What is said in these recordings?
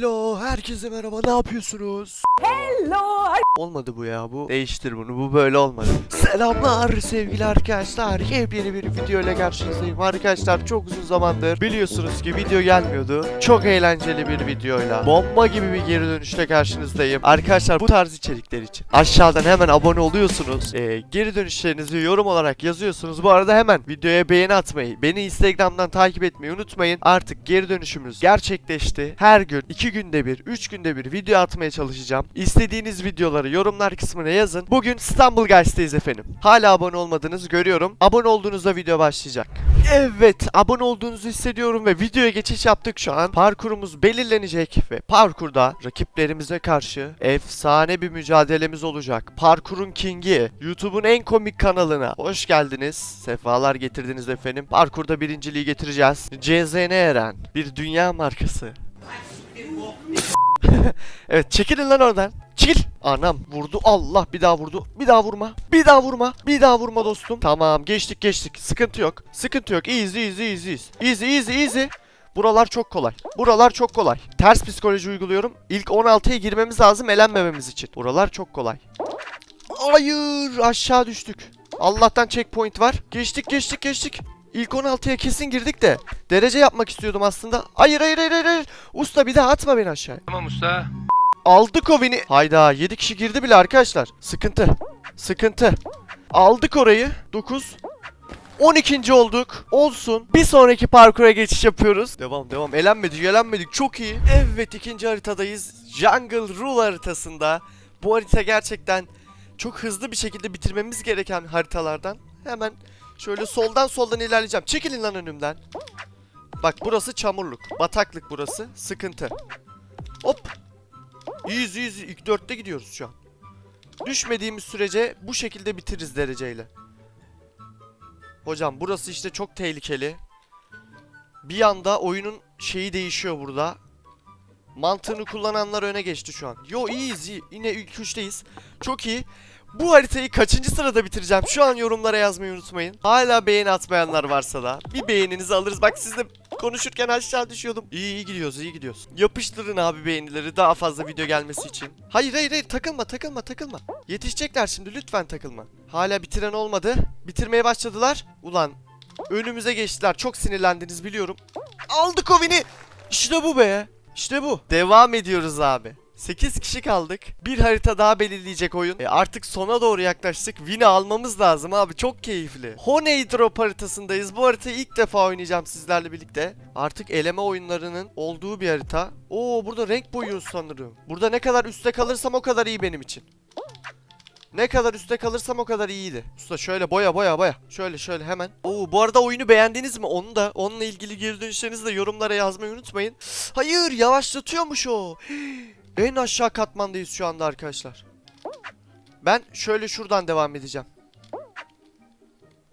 Hello, herkese merhaba. Ne yapıyorsunuz? Hello. Olmadı bu ya. Bu değiştir bunu. Bu böyle olmadı. Selamlar sevgili arkadaşlar. Yepyeni bir video ile karşınızdayım. Arkadaşlar çok uzun zamandır biliyorsunuz ki video gelmiyordu. Çok eğlenceli bir videoyla. Bomba gibi bir geri dönüşle karşınızdayım. Arkadaşlar bu tarz içerikler için aşağıdan hemen abone oluyorsunuz. Ee, geri dönüşlerinizi yorum olarak yazıyorsunuz. Bu arada hemen videoya beğeni atmayı, beni Instagram'dan takip etmeyi unutmayın. Artık geri dönüşümüz gerçekleşti. Her gün, iki günde bir, üç günde bir video atmaya çalışacağım. İstediğiniz videoları yorumlar kısmına yazın. Bugün İstanbul Guys'teyiz efendim. Hala abone olmadınız görüyorum. Abone olduğunuzda video başlayacak. Evet, abone olduğunuzu hissediyorum ve videoya geçiş yaptık şu an. Parkurumuz belirlenecek ve parkurda rakiplerimize karşı efsane bir mücadelemiz olacak. Parkurun King'i, YouTube'un en komik kanalına hoş geldiniz. Sefalar getirdiniz efendim. Parkurda birinciliği getireceğiz. CZN Eren, bir dünya markası. evet çekilin lan oradan. Çekil. Anam vurdu. Allah bir daha vurdu. Bir daha vurma. Bir daha vurma. Bir daha vurma dostum. Tamam geçtik geçtik. Sıkıntı yok. Sıkıntı yok. Easy easy easy. Easy easy easy. Buralar çok kolay. Buralar çok kolay. Ters psikoloji uyguluyorum. İlk 16'ya girmemiz lazım elenmememiz için. Buralar çok kolay. Hayır aşağı düştük. Allah'tan checkpoint var. Geçtik geçtik geçtik. İlk 16'ya kesin girdik de derece yapmak istiyordum aslında. Hayır hayır hayır hayır. hayır. Usta bir daha atma beni aşağıya. Tamam usta. Aldık o win'i. Hayda 7 kişi girdi bile arkadaşlar. Sıkıntı. Sıkıntı. Aldık orayı. 9. 12. olduk. Olsun. Bir sonraki parkura geçiş yapıyoruz. Devam devam. Elenmedik elenmedik. Çok iyi. Evet ikinci haritadayız. Jungle Rule haritasında. Bu harita gerçekten çok hızlı bir şekilde bitirmemiz gereken haritalardan. Hemen şöyle soldan soldan ilerleyeceğim. Çekilin lan önümden. Bak burası çamurluk. Bataklık burası. Sıkıntı. Hop. İyiyiz iyiyiz. İlk dörtte gidiyoruz şu an. Düşmediğimiz sürece bu şekilde bitiririz dereceyle. Hocam burası işte çok tehlikeli. Bir anda oyunun şeyi değişiyor burada. Mantığını kullananlar öne geçti şu an. Yo iyiyiz iyi. Yine ilk üçteyiz. Çok iyi. Bu haritayı kaçıncı sırada bitireceğim? Şu an yorumlara yazmayı unutmayın. Hala beğeni atmayanlar varsa da bir beğeninizi alırız. Bak sizle konuşurken aşağı düşüyordum. İyi iyi gidiyoruz iyi gidiyoruz. Yapıştırın abi beğenileri daha fazla video gelmesi için. Hayır hayır hayır takılma takılma takılma. Yetişecekler şimdi lütfen takılma. Hala bitiren olmadı. Bitirmeye başladılar. Ulan önümüze geçtiler. Çok sinirlendiniz biliyorum. Aldık o. İşte bu be. İşte bu. Devam ediyoruz abi. 8 kişi kaldık. Bir harita daha belirleyecek oyun. E artık sona doğru yaklaştık. Win'i almamız lazım abi. Çok keyifli. Honey Drop haritasındayız. Bu haritayı ilk defa oynayacağım sizlerle birlikte. Artık eleme oyunlarının olduğu bir harita. Oo burada renk boyuyoruz sanırım. Burada ne kadar üstte kalırsam o kadar iyi benim için. Ne kadar üstte kalırsam o kadar iyiydi. Usta şöyle boya boya boya. Şöyle şöyle hemen. Oo bu arada oyunu beğendiniz mi? Onu da onunla ilgili geri dönüşlerinizi de yorumlara yazmayı unutmayın. Hayır yavaşlatıyormuş o. En aşağı katmandayız şu anda arkadaşlar. Ben şöyle şuradan devam edeceğim.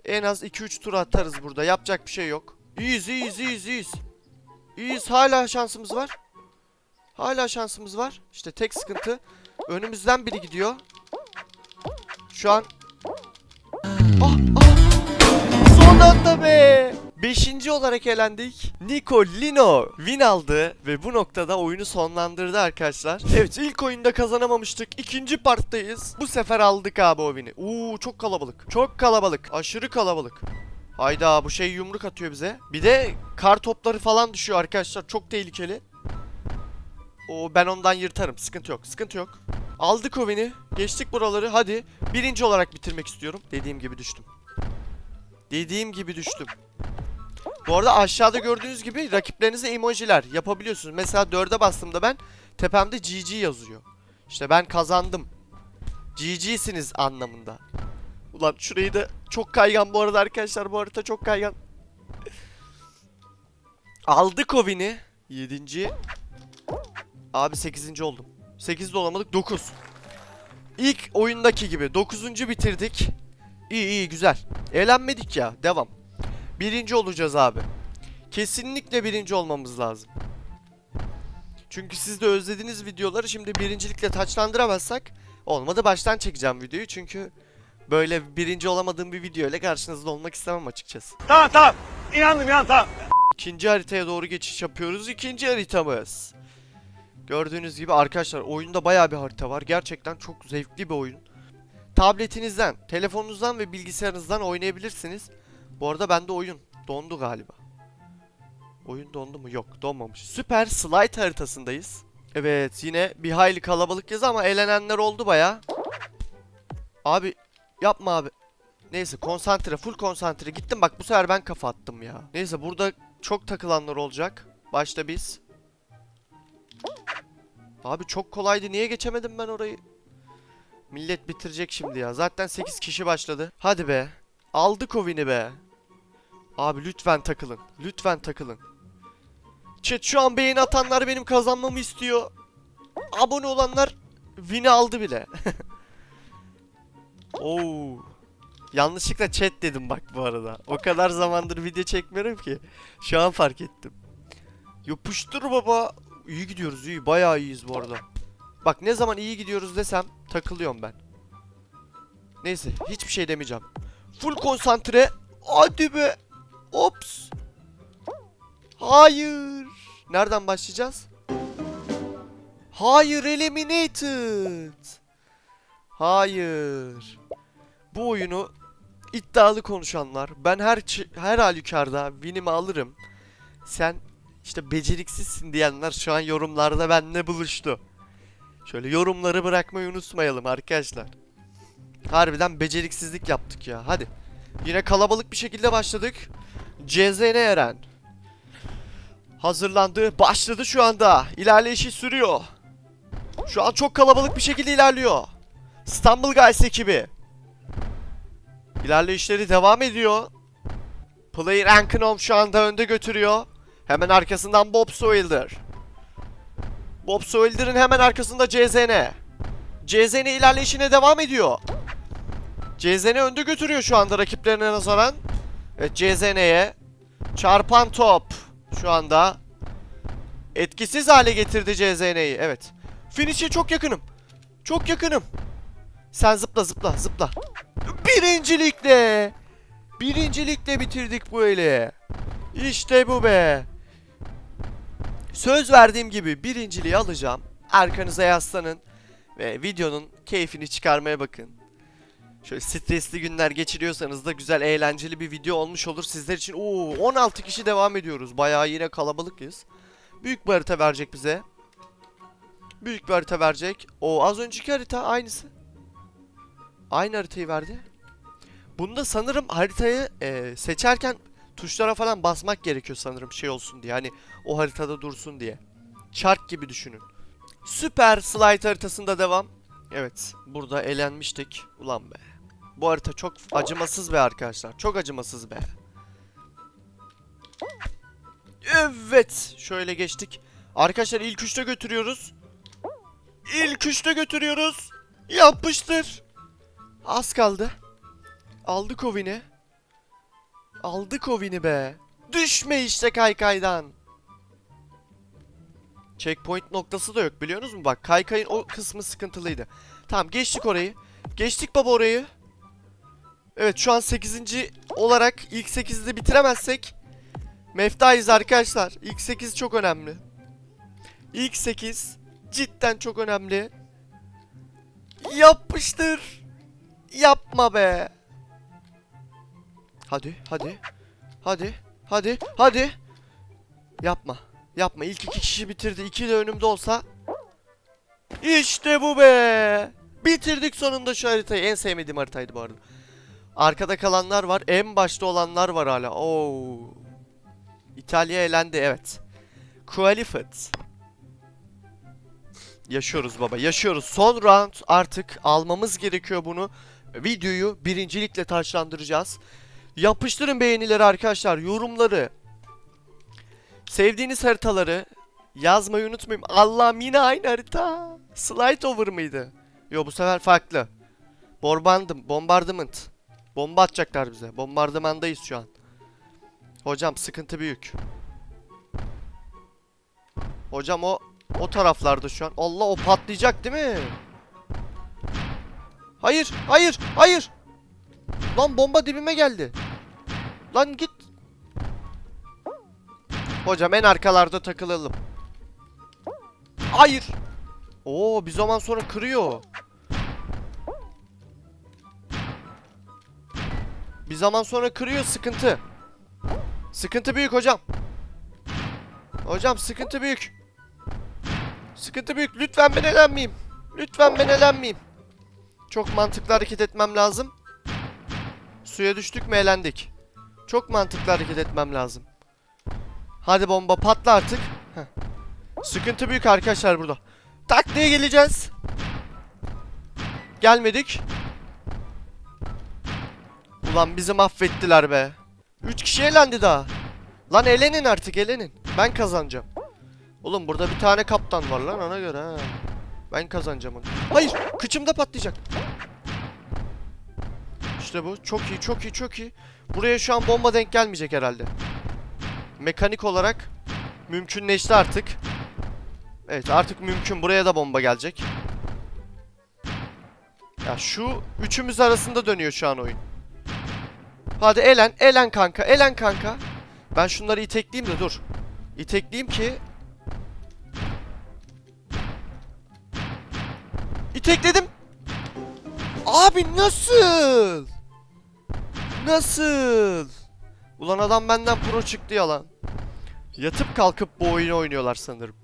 En az 2-3 tur atarız burada. Yapacak bir şey yok. İyiyiz iyiyiz iyiyiz iyiyiz. İyiyiz hala şansımız var. Hala şansımız var. İşte tek sıkıntı. Önümüzden biri gidiyor. Şu an... Ah, ah. Son anda be! Beşinci olarak elendik. Nico Lino win aldı ve bu noktada oyunu sonlandırdı arkadaşlar. Evet ilk oyunda kazanamamıştık. İkinci parttayız. Bu sefer aldık abi o win'i. Uuu çok kalabalık. Çok kalabalık. Aşırı kalabalık. Hayda bu şey yumruk atıyor bize. Bir de kar topları falan düşüyor arkadaşlar. Çok tehlikeli. O ben ondan yırtarım. Sıkıntı yok. Sıkıntı yok. Aldık o win'i. Geçtik buraları. Hadi. Birinci olarak bitirmek istiyorum. Dediğim gibi düştüm. Dediğim gibi düştüm. Bu arada aşağıda gördüğünüz gibi rakiplerinize emojiler yapabiliyorsunuz. Mesela 4'e bastığımda ben tepemde GG yazıyor. İşte ben kazandım. GG'siniz anlamında. Ulan şurayı da çok kaygan bu arada arkadaşlar. Bu harita çok kaygan. Aldık o win'i. 7. Abi 8. oldum. 8 de olamadık 9. İlk oyundaki gibi 9. bitirdik. İyi iyi güzel. Eğlenmedik ya. Devam. Birinci olacağız abi. Kesinlikle birinci olmamız lazım. Çünkü siz de özlediğiniz videoları şimdi birincilikle taçlandıramazsak olmadı baştan çekeceğim videoyu çünkü böyle birinci olamadığım bir video ile karşınızda olmak istemem açıkçası. Tamam tamam. İnandım ya tamam. İkinci haritaya doğru geçiş yapıyoruz. İkinci haritamız. Gördüğünüz gibi arkadaşlar oyunda bayağı bir harita var. Gerçekten çok zevkli bir oyun. Tabletinizden, telefonunuzdan ve bilgisayarınızdan oynayabilirsiniz. Bu arada bende oyun dondu galiba. Oyun dondu mu? Yok, donmamış. Süper Slide haritasındayız. Evet, yine bir hayli kalabalık ama elenenler oldu baya. Abi yapma abi. Neyse konsantre, full konsantre. Gittim bak bu sefer ben kafa attım ya. Neyse burada çok takılanlar olacak. Başta biz. Abi çok kolaydı. Niye geçemedim ben orayı? Millet bitirecek şimdi ya. Zaten 8 kişi başladı. Hadi be. Aldık o win'i be. Abi lütfen takılın. Lütfen takılın. Chat şu an beğeni atanlar benim kazanmamı istiyor. Abone olanlar win'i aldı bile. Oo. Yanlışlıkla chat dedim bak bu arada. O kadar zamandır video çekmiyorum ki. Şu an fark ettim. Yapıştır baba. İyi gidiyoruz iyi. Bayağı iyiyiz bu arada. Bak ne zaman iyi gidiyoruz desem takılıyorum ben. Neyse hiçbir şey demeyeceğim. Full konsantre. Hadi be. Ops. Hayır. Nereden başlayacağız? Hayır eliminated. Hayır. Bu oyunu iddialı konuşanlar ben her her halükarda win'imi alırım. Sen işte beceriksizsin diyenler şu an yorumlarda benimle buluştu. Şöyle yorumları bırakmayı unutmayalım arkadaşlar. Harbiden beceriksizlik yaptık ya. Hadi. Yine kalabalık bir şekilde başladık. CZN Eren. Hazırlandı. Başladı şu anda. İlerleyişi sürüyor. Şu an çok kalabalık bir şekilde ilerliyor. İstanbul Guys ekibi. İlerleyişleri devam ediyor. Player Ankenom şu anda önde götürüyor. Hemen arkasından Bob Soilder. Bob Soilder'ın hemen arkasında CZN. CZN ilerleyişine devam ediyor. CZN önde götürüyor şu anda rakiplerine nazaran. Evet CZN'ye çarpan top şu anda etkisiz hale getirdi CZN'yi. Evet. Finish'e çok yakınım. Çok yakınım. Sen zıpla zıpla zıpla. Birincilikle. Birincilikle bitirdik bu eli. İşte bu be. Söz verdiğim gibi birinciliği alacağım. Arkanıza yaslanın ve videonun keyfini çıkarmaya bakın. Şöyle stresli günler geçiriyorsanız da güzel eğlenceli bir video olmuş olur sizler için. Oo 16 kişi devam ediyoruz. Bayağı yine kalabalıkız. Büyük bir harita verecek bize. Büyük bir harita verecek. O az önceki harita aynısı. Aynı haritayı verdi. Bunda sanırım haritayı e, seçerken tuşlara falan basmak gerekiyor sanırım şey olsun diye. Hani o haritada dursun diye. Çark gibi düşünün. Süper slide haritasında devam. Evet, burada elenmiştik. Ulan be. Bu harita çok acımasız be arkadaşlar. Çok acımasız be. Evet, şöyle geçtik. Arkadaşlar ilk üçte götürüyoruz. İlk üçte götürüyoruz. Yapıştır. Az kaldı. Aldık o win'i. Aldık o be. Düşme işte kaykaydan. Checkpoint noktası da yok biliyorsunuz mu? Bak kaykayın o kısmı sıkıntılıydı. Tamam geçtik orayı. Geçtik baba orayı. Evet şu an 8. olarak ilk 8'de bitiremezsek meftayız arkadaşlar. İlk 8 çok önemli. İlk 8 cidden çok önemli. Yapıştır. Yapma be. Hadi, hadi. Hadi, hadi, hadi. Yapma. Yapma. İlk iki kişi bitirdi. İki de önümde olsa. İşte bu be. Bitirdik sonunda şu haritayı. En sevmediğim haritaydı bu arada. Arkada kalanlar var. En başta olanlar var hala. Oo. İtalya elendi evet. Qualified. Yaşıyoruz baba yaşıyoruz. Son round artık almamız gerekiyor bunu. Videoyu birincilikle taçlandıracağız. Yapıştırın beğenileri arkadaşlar. Yorumları. Sevdiğiniz haritaları yazmayı unutmayın. Allah'ım yine aynı harita. Slide over mıydı? Yo bu sefer farklı. Borbandım, bombardment. Bomba atacaklar bize. Bombardımandayız şu an. Hocam sıkıntı büyük. Hocam o o taraflarda şu an. Allah o patlayacak değil mi? Hayır, hayır, hayır. Lan bomba dibime geldi. Lan git. Hocam en arkalarda takılalım. Hayır. Oo bir zaman sonra kırıyor. Bir zaman sonra kırıyor sıkıntı. Sıkıntı büyük hocam. Hocam sıkıntı büyük. Sıkıntı büyük. Lütfen ben elenmeyeyim. Lütfen ben elenmeyeyim. Çok mantıklı hareket etmem lazım. Suya düştük mü elendik. Çok mantıklı hareket etmem lazım. Hadi bomba patla artık. Heh. Sıkıntı büyük arkadaşlar burada. Tak diye geleceğiz. Gelmedik. Ulan bizi mahvettiler be. 3 kişi elendi daha. Lan elenin artık elenin. Ben kazanacağım. Oğlum burada bir tane kaptan var lan ona göre ha. Ben kazanacağım onu. Hayır kıçımda patlayacak. İşte bu. Çok iyi çok iyi çok iyi. Buraya şu an bomba denk gelmeyecek herhalde. Mekanik olarak mümkünleşti artık. Evet artık mümkün. Buraya da bomba gelecek. Ya şu üçümüz arasında dönüyor şu an oyun. Hadi elen, elen kanka, elen kanka. Ben şunları itekleyeyim de dur. İtekleyeyim ki... İtekledim. Abi nasıl? Nasıl? Ulan adam benden pro çıktı yalan. Yatıp kalkıp bu oyunu oynuyorlar sanırım.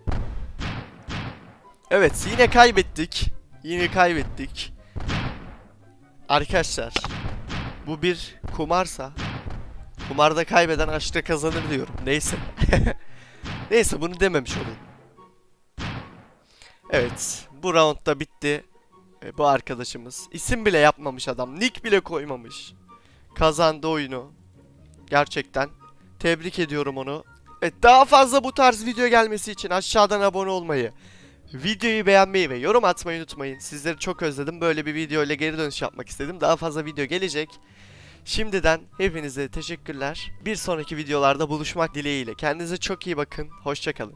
Evet yine kaybettik. Yine kaybettik. Arkadaşlar bu bir kumarsa kumarda kaybeden aşkta kazanır diyorum. Neyse. Neyse bunu dememiş olayım. Evet bu roundda bitti. E, bu arkadaşımız isim bile yapmamış adam. Nick bile koymamış. Kazandı oyunu. Gerçekten tebrik ediyorum onu. Evet daha fazla bu tarz video gelmesi için aşağıdan abone olmayı, videoyu beğenmeyi ve yorum atmayı unutmayın. Sizleri çok özledim. Böyle bir video ile geri dönüş yapmak istedim. Daha fazla video gelecek. Şimdiden hepinize teşekkürler. Bir sonraki videolarda buluşmak dileğiyle. Kendinize çok iyi bakın. Hoşçakalın.